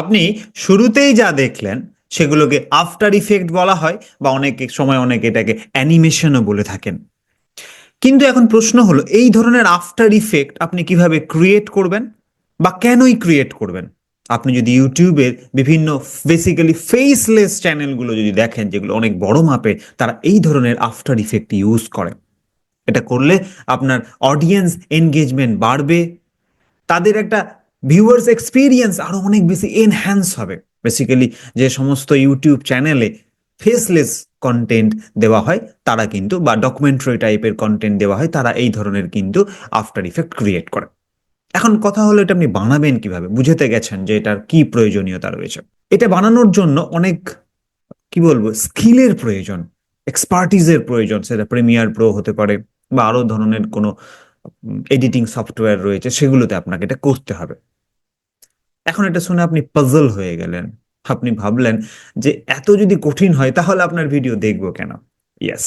আপনি শুরুতেই যা দেখলেন, সেগুলোকে আফটার ইফেক্ট বলা হয় বা অনেক সময় অনেকে এটাকে অ্যানিমেশনও বলে থাকেন। কিন্তু এখন প্রশ্ন হলো, এই ধরনের আফটার ইফেক্ট আপনি কীভাবে ক্রিয়েট করবেন বা কেনই ক্রিয়েট করবেন? আপনি যদি ইউটিউবের বিভিন্ন বেসিক্যালি ফেসলেস চ্যানেলগুলো যদি দেখেন, যেগুলো অনেক বড় মাপের, তারা এই ধরনের আফটার ইফেক্ট ইউজ করে। এটা করলে আপনার অডিয়েন্স এনগেজমেন্ট বাড়বে। তাদের একটা ভিউয়ার্স এক্সপিরিয়েন্স আরও অনেক বেশি এনহ্যান্স হবে। বেসিক্যালি যে সমস্ত ইউটিউব চ্যানেলে ফেসলেস কন্টেন্ট দেওয়া হয়, তারা কিন্তু, বা ডকুমেন্টারি টাইপের কন্টেন্ট দেওয়া হয়, তারা এই ধরনের কিন্তু আফটার ইফেক্ট ক্রিয়েট করে। এখন কথা হলো, এটা আপনি বানাবেন কীভাবে? বুঝেতে গেছেন যে এটার কি প্রয়োজনীয়তা রয়েছে। এটা বানানোর জন্য অনেক, কি বলব স্কিলের প্রয়োজন এক্সপার্টিজের প্রয়োজন। সেটা প্রিমিয়ার প্রো হতে পারে, বা আরও ধরনের কোনো এডিটিং সফটওয়্যার রয়েছে, সেগুলোতে আপনাকে এটা করতে হবে। এখন এটা শুনে আপনি পাজল হয়ে গেলেন। আপনি ভাবলেন যে এত যদি কঠিন হয়, তাহলে আপনার ভিডিও দেখব কেন? ইয়েস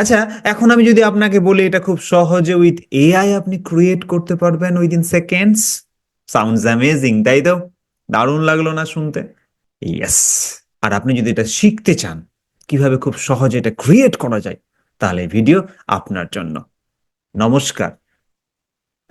আচ্ছা এখন আমি যদি আপনাকে বলি এটা খুব সহজে উইথ এআই আপনি ক্রিয়েট করতে পারবেন উইদিন সেকেন্ডস সাউন্ডস অ্যামেজিং তাই তো? দারুণ লাগল না শুনতে? ইয়েস আর আপনি যদি এটা শিখতে চান, কীভাবে খুব সহজে এটা ক্রিয়েট করা যায়, তাহলে ভিডিও আপনার জন্য। নমস্কার।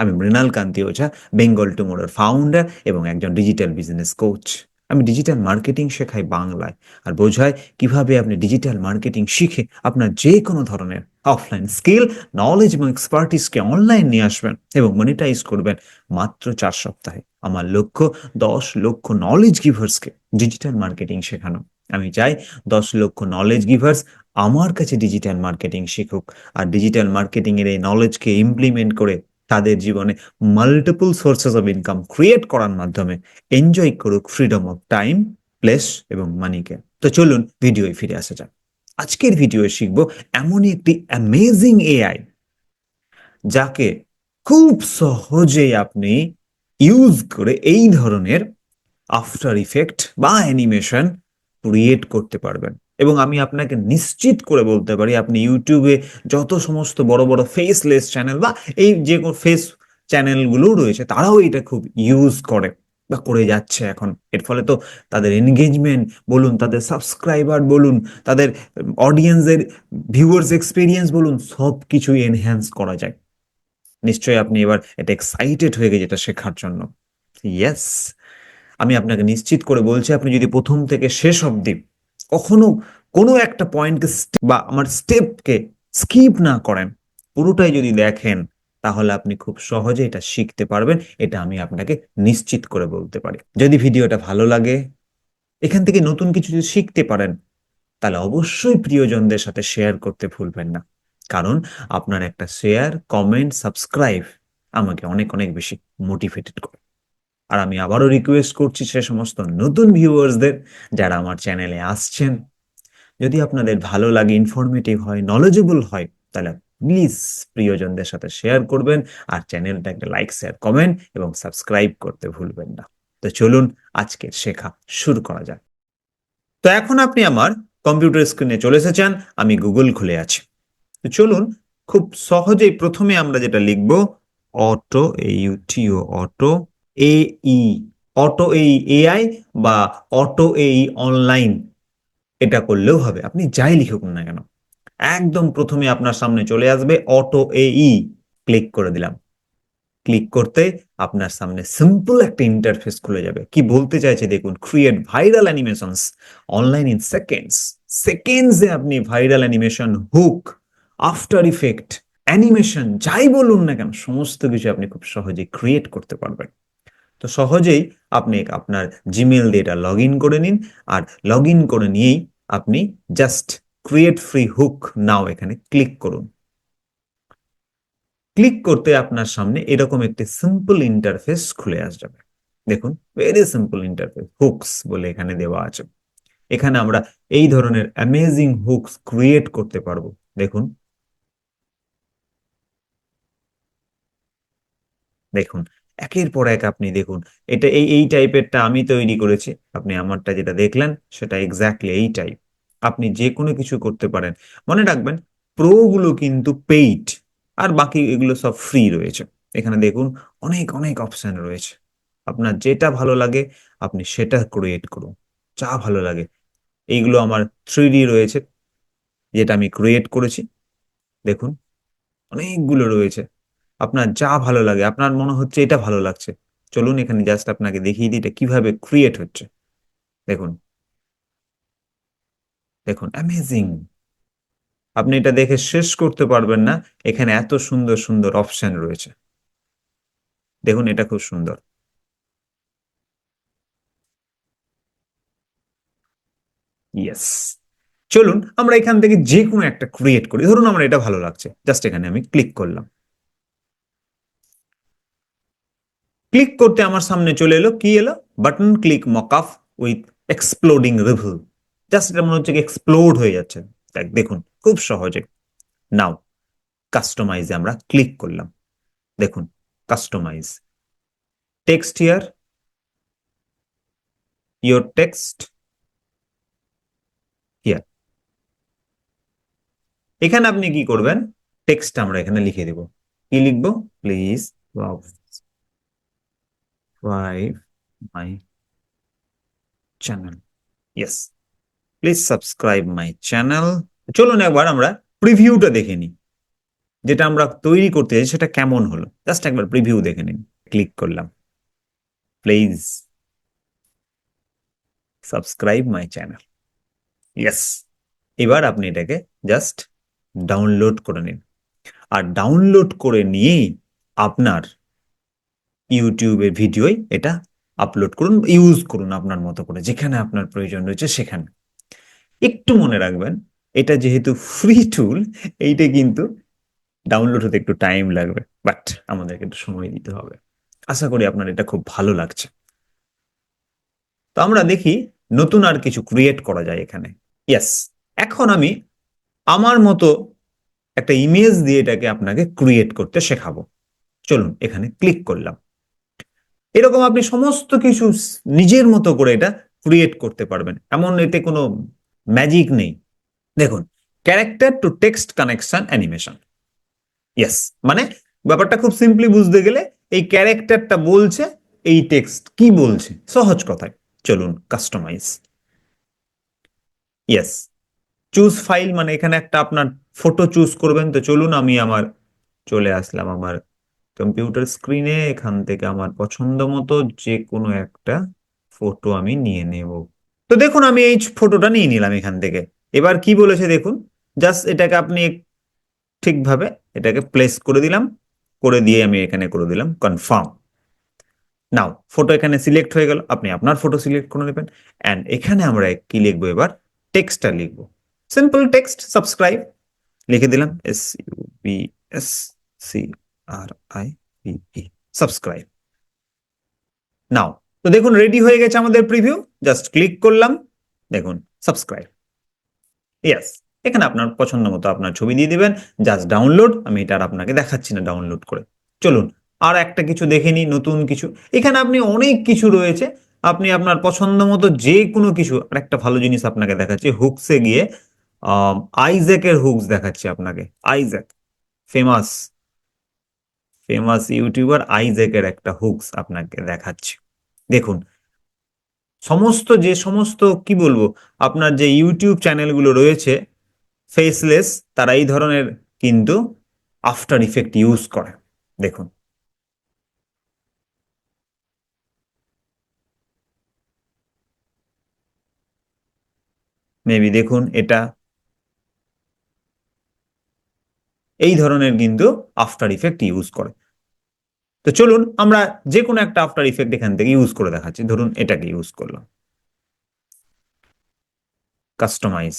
আমি মৃণাল কান্তি ওঝা বেঙ্গল টুমোরোর ফাউন্ডার এবং একজন ডিজিটাল বিজনেস কোচ আমি ডিজিটাল মার্কেটিং শেখাই বাংলায় আর বোঝাই কীভাবে আপনি ডিজিটাল মার্কেটিং শিখে আপনার যে কোনো ধরনের অফলাইন স্কিল নলেজ এবং এক্সপার্টিসকে অনলাইন নিয়ে আসবেন এবং মনিটাইজ করবেন মাত্র চার সপ্তাহে। আমার লক্ষ্য দশ লক্ষ নলেজ গিভার্সকে ডিজিটাল মার্কেটিং শেখানো। আমি চাই দশ লক্ষ নলেজ গিভার্স আমার কাছে ডিজিটাল মার্কেটিং শিখুক আর ডিজিটাল মার্কেটিংয়ের এই নলেজকে ইমপ্লিমেন্ট করে তাদের জীবনে multiple sources of income create করার মাধ্যমে এনজয় করুক ফ্রিডম অফ টাইম প্লেস এবং মানিকে তো চলুন ভিডিওয় ফিরে আসা যাক। আজকের ভিডিওয়ে শিখব এমনই একটি অ্যামেজিং এআই যাকে খুব সহজে আপনি ইউজ করে এই ধরনের আফটার ইফেক্ট বা অ্যানিমেশন ক্রিয়েট করতে পারবেন। এবং আমি আপনাকে নিশ্চিত করে বলতে পারি, আপনি ইউটিউবে যত সমস্ত বড় বড় ফেসলেস চ্যানেল বা এই যে ফেস চ্যানেলগুলো রয়েছে, তারাও এটা খুব ইউজ করে বা করে যাচ্ছে এখন। এর ফলে তো তাদের এনগেজমেন্ট বলুন, তাদের সাবস্ক্রাইবার বলুন, তাদের অডিয়েন্সের ভিউয়ার্স এক্সপিরিয়েন্স বলুন সব কিছুই এনহ্যান্স করা যায়। নিশ্চয়ই আপনি এবার এটা এক্সাইটেড হয়ে গেছে এটা শেখার জন্য। ইয়েস আমি আপনাকে নিশ্চিত করে বলছি, আপনি যদি প্রথম থেকে শেষ অবধি কখনো কোনো একটা পয়েন্টকে বা আমার স্টেপকে স্কিপ না করেন। পুরোটাই যদি দেখেন, তাহলে আপনি খুব সহজে এটা শিখতে পারবেন। এটা আমি আপনাকে নিশ্চিত করে বলতে পারি। যদি ভিডিওটা ভালো লাগে, এখান থেকে নতুন কিছু যদি শিখতে পারেন, তাহলে অবশ্যই প্রিয়জনদের সাথে শেয়ার করতে ভুলবেন না। কারণ আপনার একটা শেয়ার কমেন্ট সাবস্ক্রাইব আমাকে অনেক অনেক বেশি মোটিভেটেড করে। আর আমি আবারও রিকোয়েস্ট করছি সে সমস্ত নতুন ভিউয়ার্সদের যারা আমার চ্যানেলে আসছেন। যদি আপনাদের ভালো লাগে ইনফরমেটিভ হয় নলেজেবল হয়, তাহলে প্লিজ প্রিয়জনদের সাথে শেয়ার করবেন আর চ্যানেলটা একটা লাইক শেয়ার কমেন্ট এবং সাবস্ক্রাইব করতে ভুলবেন না। তো চলুন আজকের শেখা শুরু করা যাক। তো এখন আপনি আমার কম্পিউটার স্ক্রিনে চলে এসেছেন, আমি গুগল খুলে আছি। তো চলুন খুব সহজেই প্রথমে আমরা যেটা লিখব অটো ইউটিও অটো এই অটো এই এআই বা অটো এই অনলাইন এটা করলেও হবে। আপনি যাই লিখুক না কেন, একদম প্রথমে আপনার সামনে চলে আসবে অটো এই ক্লিক করে দিলাম। ক্লিক করতে আপনার সামনে সিম্পল একটা ইন্টারফেস খুলে যাবে। কি বলতে চাইছে দেখুন create viral animations online in seconds সেকেন্ডসে আপনি viral animation hook after effect animation যাই বলুন না কেন, সমস্ত কিছু আপনি খুব সহজে ক্রিয়েট করতে পারবেন। তো সহজেই আপনি আপনার জিমেল দিয়ে এটা লগ ইন করে নিন আর লগ ইন করে নিয়েই আপনি just create free hook now এখানে ক্লিক করুন। ক্লিক করতে আপনার সামনে এরকম একটি সিম্পল ইন্টারফেস খুলে আসবে। দেখুন ভেরি সিম্পল ইন্টারফেস হুকস বলে এখানে দেওয়া আছে। এখানে আমরা এই ধরনের অ্যামেজিং হুকস ক্রিয়েট করতে পারব। দেখুন। দেখুন একের পর এক আপনি দেখুন, এটা এই এই টাইপেরটা আমি তৈরি করেছি। আপনি আমারটা যেটা দেখলেন, সেটা এক্স্যাক্টলি এই টাইপ আপনি যে কোনো কিছু করতে পারেন। মনে রাখবেন প্রোগুলো কিন্তু পেইড আর বাকি এগুলো সব ফ্রি রয়েছে। এখানে দেখুন, অনেক অনেক অপশান রয়েছে। আপনার যেটা ভালো লাগে, আপনি সেটা ক্রিয়েট করুন। যা ভালো লাগে। এইগুলো আমার থ্রি রয়েছে, যেটা আমি ক্রিয়েট করেছি। দেখুন, অনেকগুলো রয়েছে। আপনার যা ভালো লাগে, আপনার মনে হচ্ছে এটা ভালো লাগছে। চলুন এখানে জাস্ট আপনাকে দেখিয়ে দিই এটা কীভাবে ক্রিয়েট হচ্ছে। দেখুন। দেখুন অ্যামেজিং আপনি এটা দেখে শেষ করতে পারবেন না, এখানে এত সুন্দর সুন্দর অপশন রয়েছে। দেখুন, এটা খুব সুন্দর। ইয়েস চলুন, আমরা এখান থেকে যে কোনো একটা ক্রিয়েট করি। ধরুন, আমার এটা ভালো লাগছে। জাস্ট এখানে আমি ক্লিক করলাম। ক্লিক করতে আমার সামনে চলে এলো, কি এলো? Button click mockup with exploding review just এটা মনে হচ্ছে এক্সপ্লোড হয়ে যাচ্ছে। দেখ, দেখুন, খুব সহজে। নাও কাস্টমাইজে আমরা ক্লিক করলাম। দেখুন customize text here your text here এখানে আপনি কি করবেন? টেক্সট আমরা এখানে লিখে দিব। কি লিখব? Please subscribe my channel. Yes. Please subscribe my channel. চলুন একবার আমরা প্রিভিউটা দেখে নিই। যেটা আমরা তৈরি করতে চাই সেটা কেমন হলো? জাস্ট একবার প্রিভিউ দেখে নিন। ক্লিক করলাম। Please subscribe my channel yes এবার আপনি এটাকে জাস্ট ডাউনলোড করে নিন। আর ডাউনলোড করে নিয়েই আপনার ইউটিউবের ভিডিওই এটা আপলোড করুন ইউজ করুন আপনার মতো করে, যেখানে আপনার প্রয়োজন রয়েছে সেখানে। একটু মনে রাখবেন, এটা যেহেতু ফ্রি টুল এইটা কিন্তু ডাউনলোড হতে একটু টাইম লাগবে বাট আমাদেরকে একটু সময় দিতে হবে। আশা করি আপনার এটা খুব ভালো লাগছে। তো আমরা দেখি নতুন আর কিছু ক্রিয়েট করা যায় এখানে। ইয়েস এখন আমি আমার মতো একটা ইমেজ দিয়ে এটাকে আপনাকে ক্রিয়েট করতে শেখাবো। চলুন, এখানে ক্লিক করলাম। এরকম আপনি সমস্ত কিছু নিজের মতো করে এটা ক্রিয়েট করতে পারবেন। এমন এতে কোনো ম্যাজিক নেই। দেখুন character to text connection animation yes মানে ব্যাপারটা খুব সিম্পলি বুঝতে গেলে এই ক্যারেক্টারটা বলছে, এই টেক্সট কি বলছে, সহজ কথায়। চলুন কাস্টমাইজ ইয়েস চুজ ফাইল মানে এখানে একটা আপনার ফটো চুজ করবেন। তো চলুন, আমি আমার চলে আসলাম আমার কম্পিউটার স্ক্রিনে এখান থেকে আমার পছন্দ মতো যে কোনো একটা ফটো আমি নিয়ে নেব। তো দেখুন, আমি এই ফটোটা নিয়ে নিলাম এখান থেকে। এবার কি বলেছে দেখুন, জাস্ট এটাকে আপনি ঠিকভাবে এটাকে প্লেস করে দিলাম, করে দিয়ে আমি এখানে করে দিলাম কনফার্ম নাও ফটো এখানে সিলেক্ট হয়ে গেল, আপনি আপনার ফটো সিলেক্ট করে নেবেন। অ্যান্ড এখানে আমরা কি লিখব এবার? টেক্সটটা লিখব। সিম্পল টেক্সট সাবস্ক্রাইব লিখে দিলাম S U B S C R I P E subscribe now তো দেখুন রেডি হয়ে গেছে আমাদের প্রিভিউ জাস্ট ক্লিক করলাম। দেখুন সাবস্ক্রাইব ইয়েস এখানে আপনার পছন্দ মতো আপনার ছবি দিয়ে দিবেন। জাস্ট ডাউনলোড আমি এটা আর আপনাকে দেখাচ্ছি না ডাউনলোড করে। চলুন, আর একটা কিছু দেখে নিই, নতুন কিছু। এখানে আপনি অনেক কিছু রয়েছে। আপনি আপনার পছন্দ মতো যে কোনো কিছু। আর একটা ভালো জিনিস আপনাকে দেখাচ্ছি হুকসে গিয়ে আইজ্যাকের হুকস দেখাচ্ছি আপনাকে। আইজ্যাক ফেমাস ফেমাস ইউটিউবার আইজ্যাকের একটা হুকস আপনাকে দেখাচ্ছি। দেখুন, সমস্ত যে সমস্ত, কি বলব, আপনার যে ইউটিউব চ্যানেলগুলো রয়েছে ফেসলেস তারা এই ধরনের কিন্তু আফটার ইফেক্ট ইউজ করে। দেখুন। মেবি দেখুন, এটা এই ধরনের কিন্তু আফটার ইফেক্ট ইউজ করে। তো চলুন আমরা যে কোনো একটা আফটার ইফেক্ট এখান থেকে ইউজ করে দেখাচ্ছি। ধরুন এটাকে ইউজ করলাম। কাস্টমাইজ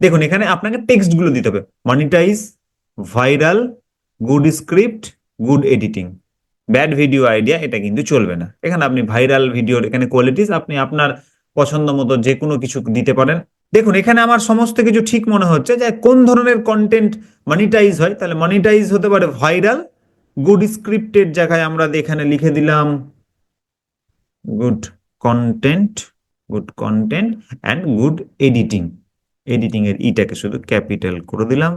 দেখুন, এখানে আপনাকে টেক্সটগুলো দিতে হবে। Monetize viral good script good editing bad video idea এটা কিন্তু চলবে না। এখানে আপনি ভাইরাল ভিডিওর এখানে কোয়ালিটিস আপনি আপনার পছন্দ মতো যে কোনো কিছু দিতে পারেন। দেখুন, এখানে আমার সমস্ত কিছু ঠিক মনে হচ্ছে যে কোন ধরনের কন্টেন্ট মনিটাইজ হয়। তাহলে মনিটাইজ হতে পারে ভাইরাল গুড স্ক্রিপ্টের জায়গায় আমরা এখানে লিখে দিলাম good content good content and good editing editing এর ইটাকে শুধু ক্যাপিটাল করে দিলাম।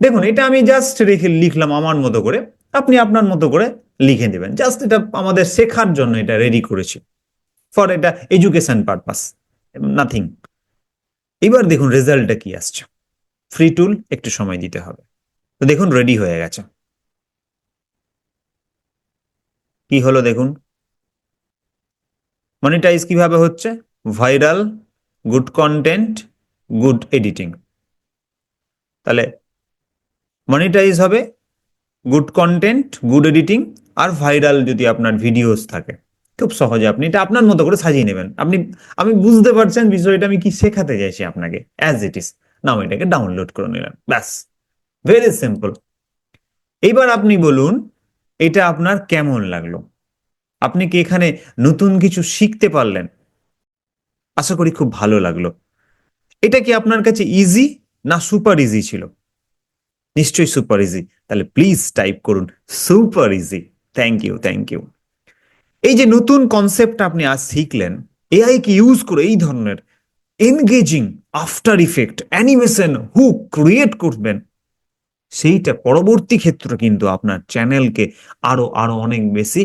দেখুন, এটা আমি জাস্ট রেখে লিখলাম আমার মতো করে। আপনি আপনার মতো করে লিখে দেবেন। জাস্ট এটা আমাদের শেখার জন্য এটা রেডি করেছি। ফর এটা এডুকেশন পারপাস নাথিং এবার দেখুন রেজাল্টটা কি আসছে। ফ্রি টুল একটু সময় দিতে হবে। তো দেখুন রেডি হয়ে গেছে। কি হলো দেখুন? মনিটাইজ কীভাবে হচ্ছে? Viral good content good editing তাহলে মনিটাইজ হবে গুড কন্টেন্ট গুড এডিটিং আর ভাইরাল যদি আপনার ভিডিওস থাকে। খুব সহজে আপনি এটা আপনার মতো করে সাজিয়ে নেবেন। আপনি, আমি বুঝতে পারছেন বিষয়টা, আমি কি শেখাতে চাইছি আপনাকে। অ্যাজ ইট ইস নাও এটাকে ডাউনলোড করে নিলেন। ব্যাস। ভেরি সিম্পল এইবার আপনি বলুন, এটা আপনার কেমন লাগল? আপনি কি এখানে নতুন কিছু শিখতে পারলেন? আশা করি খুব ভালো লাগল। এটা কি আপনার কাছে ইজি না সুপার ইজি ছিল? নিশ্চয়ই সুপার ইজি তাহলে প্লিজ টাইপ করুন super easy thank you thank you এই যে নতুন কনসেপ্ট আপনি আজ শিখলেন এআই কে ইউজ করে এই ধরনের engaging after effect animation hook create করবেন, সেইটা পরবর্তী ক্ষেত্রে কিন্তু আপনার চ্যানেলকে আরও আরও অনেক বেশি,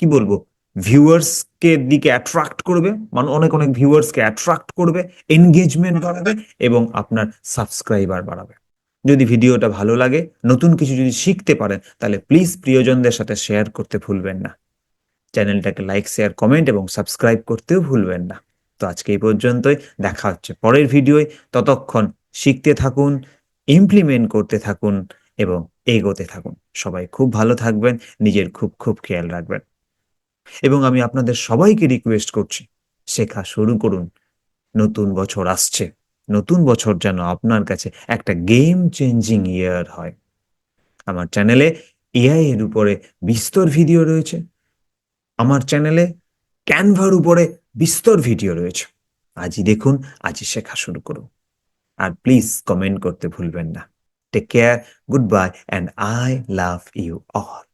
কি বলব ভিউয়ার্সকে দিকে অ্যাট্রাক্ট করবে মানে অনেক অনেক ভিউয়ার্সকে অ্যাট্রাক্ট করবে এনগেজমেন্ট বাড়াবে এবং আপনার সাবস্ক্রাইবার বাড়াবে। যদি ভিডিওটা ভালো লাগে, নতুন কিছু যদি শিখতে পারেন, তাহলে প্লিজ প্রিয়জনদের সাথে শেয়ার করতে ভুলবেন না। চ্যানেলটাকে লাইক, শেয়ার, কমেন্ট এবং সাবস্ক্রাইব করতেও ভুলবেন না। তো আজকে এই পর্যন্তই। দেখা হচ্ছে পরের ভিডিওয়। ততক্ষণ শিখতে থাকুন ইমপ্লিমেন্ট করতে থাকুন এবং এগোতে থাকুন। সবাই খুব ভালো থাকবেন, নিজের খুব খুব খেয়াল রাখবেন। এবং আমি আপনাদের সবাইকে রিকোয়েস্ট করছি, শেখা শুরু করুন। নতুন বছর আসছে। নতুন বছর যেন আপনার কাছে একটা গেম চেঞ্জিং ইয়ার হয়। আমার চ্যানেলে এআই এর উপরে বিস্তর ভিডিও রয়েছে। আমার চ্যানেলে ক্যানভার উপরে বিস্তর ভিডিও রয়েছে। আজই দেখুন, আজই শেখা শুরু করুন। আর প্লিজ কমেন্ট করতে ভুলবেন না। Take care goodbye and I love you all